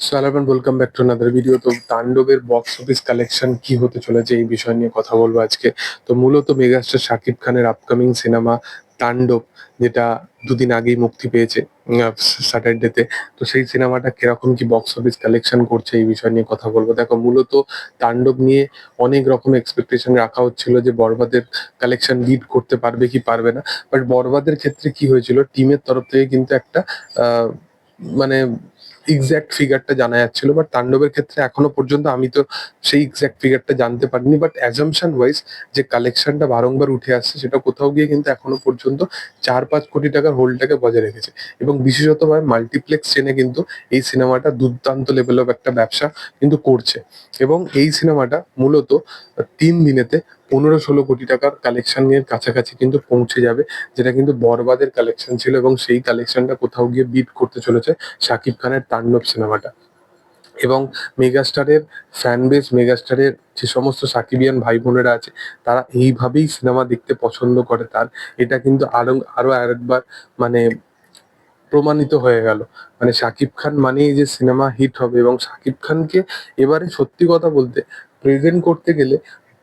So hello welcome back to another video তো তাণ্ডবের box office collection কি হতে চলেছে এই বিষয় নিয়ে কথা বলব আজকে। তো মূলত মেগাস্টার শাকিব খানের আপকামিং সিনেমা তাণ্ডব যেটা দুদিন আগেই মুক্তি পেয়েছে স্যাটারডেতে তো সেই সিনেমাটা কীরকম কি বক্স অফিস কালেকশন করছে এই বিষয় নিয়ে কথা বলব। দেখো মূলত তাণ্ডব নিয়ে অনেক রকম এক্সপেকটেশন রাখা হচ্ছিল যে বরবাদের কালেকশন লিড করতে পারবে কি পারবে না। বাট বরবাদের ক্ষেত্রে কি হয়েছিল টিমের তরফ থেকে কিন্তু একটা আহ, মানে এক্সাক্ট ফিগারটা জানা যাচ্ছিল বাট তাণ্ডবের ক্ষেত্রে এখনও পর্যন্ত আমি তো সেই এক্সাক্ট ফিগারটা জানতে পারিনি বাট অ্যাজামশন ওয়াইজ যে কালেকশনটা বারংবার উঠে আসছে সেটা কোথাও গিয়ে কিন্তু এখনও পর্যন্ত চার পাঁচ কোটি টাকার হোল্ডটাকে বজায় রেখেছে। এবং বিশেষতভাবে মাল্টিপ্লেক্স চেনে কিন্তু এই সিনেমাটা দুর্দান্ত লেভেল অফ একটা ব্যবসা কিন্তু করছে। এবং এই সিনেমাটা মূলত তিন দিনেতে পনেরো ষোলো কোটি টাকার কালেকশনের কাছাকাছি কিন্তু পৌঁছে যাবে, যেটা কিন্তু বরবাদের কালেকশন ছিল এবং সেই কালেকশনটা কোথাও গিয়ে বিট করতে চলেছে শাকিব খানের তাণ্ডব সিনেমাটা। এবং মেগাস্টারের ফ্যান বেস মেগাস্টারের যে সমস্ত সাকিবিয়ান ভাই বোনেরা আছে, তারা এইভাবেই সিনেমা দেখতে পছন্দ করে তার। এটা কিন্তু আরও আরও আরেকবার মানে প্রমাণিত হয়ে গেল। মানে শাকিব খান মানেই যে সিনেমা হিট হবে এবং শাকিব খানকে এবারে সত্যি কথা বলতে প্রেজেন্ট করতে গেলে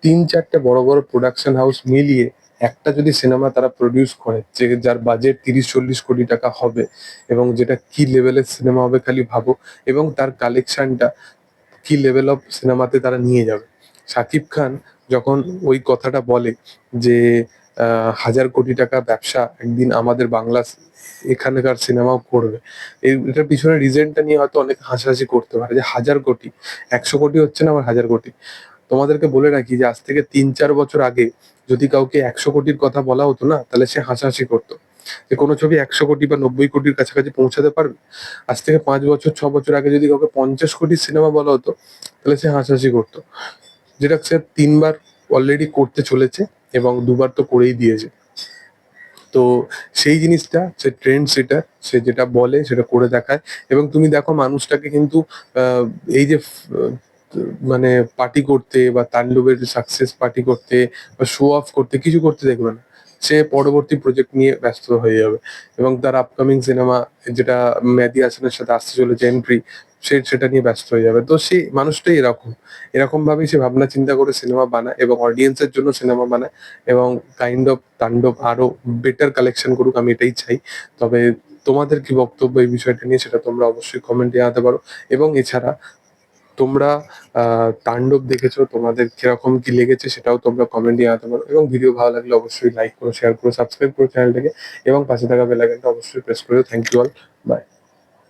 তিন চারটে বড় বড় প্রোডাকশন হাউস মিলিয়ে একটা যদি সিনেমা তারা প্রডিউস করে, যে যার বাজেট তিরিশ চল্লিশ কোটি টাকা হবে এবং যেটা কি লেভেলের সিনেমা হবে খালি ভাবো এবং তার কালেকশনটা কি লেভেল অফ সিনেমাতে তারা নিয়ে যাবে। শাকিব খান যখন ওই কথাটা বলে যে হাজার কোটি টাকা ব্যবসা একদিন আমাদের বাংলা এখানকার সিনেমাও করবে। এটার পিছনে রিজেন্টটা নিয়ে হয়তো অনেক হাসাহাসি করতে পারে যে হাজার কোটি, একশো কোটি হচ্ছে না আমার হাজার কোটি। তোমাদেরকে বলে রাখি যে আজ থেকে তিন, চার বছর আগে যদি কাউকে একশো কোটির কথা বলা হতো না, তাহলে সে হাসাহাসি করতো। যে কোনো ছবি একশো কোটি বা নব্বই কোটির কাছাকাছি পৌঁছাতে পারবে। আজ থেকে পাঁচ বছর, ছ বছর আগে যদি কাউকে পঞ্চাশ কোটির সিনেমা বলা হতো, তাহলে সে হাসাহাসি করতো। যেটা সে তিনবার অলরেডি করতে চলেছে এবং দুবার তো করেই দিয়েছে। তো সেই জিনিসটা, সে ট্রেন্ড সেটা, সে যেটা বলে সেটা করে দেখায়। এবং তুমি দেখো মানুষটাকে কিন্তু এই যে মানে পার্টি করতে বা তাণ্ডবের সাকসেস পার্টি করতে বা শো অফ করতে কিছু করতে দেখবে না। সে পরবর্তী প্রজেক্ট নিয়ে ব্যস্ত হয়ে যাবে এবং তার আপকামিং সিনেমা যেটা মেহেদি হাসানের সাথে আসতে চলেছে এন্ট্রি সে সেটা নিয়ে ব্যস্ত হয়ে যাবে। তো সেই মানুষটাই এরকম। এরকম ভাবেই সে ভাবনা চিন্তা করে সিনেমা বানায় এবং অডিয়েন্সের জন্য সিনেমা বানায় এবং কাইন্ড অফ তাণ্ডব আরও বেটার কালেকশন করুক, আমি এটাই চাই। তবে তোমাদের কি বক্তব্য এই বিষয়টা নিয়ে সেটা তোমরা অবশ্যই কমেন্টে জানাতে পারো। এবং এছাড়া তোমরা তাণ্ডব দেখেছ, তোমাদের কীরকম কি লেগেছে সেটাও তোমরা কমেন্টে জানাতে পারো এবং ভিডিও ভালো লাগলে অবশ্যই লাইক করো শেয়ার করো সাবস্ক্রাইব করো চ্যানেলটাকে এবং পাশে থাকা বেল আইকনটা অবশ্যই প্রেস করো থ্যাংক ইউ অল বাই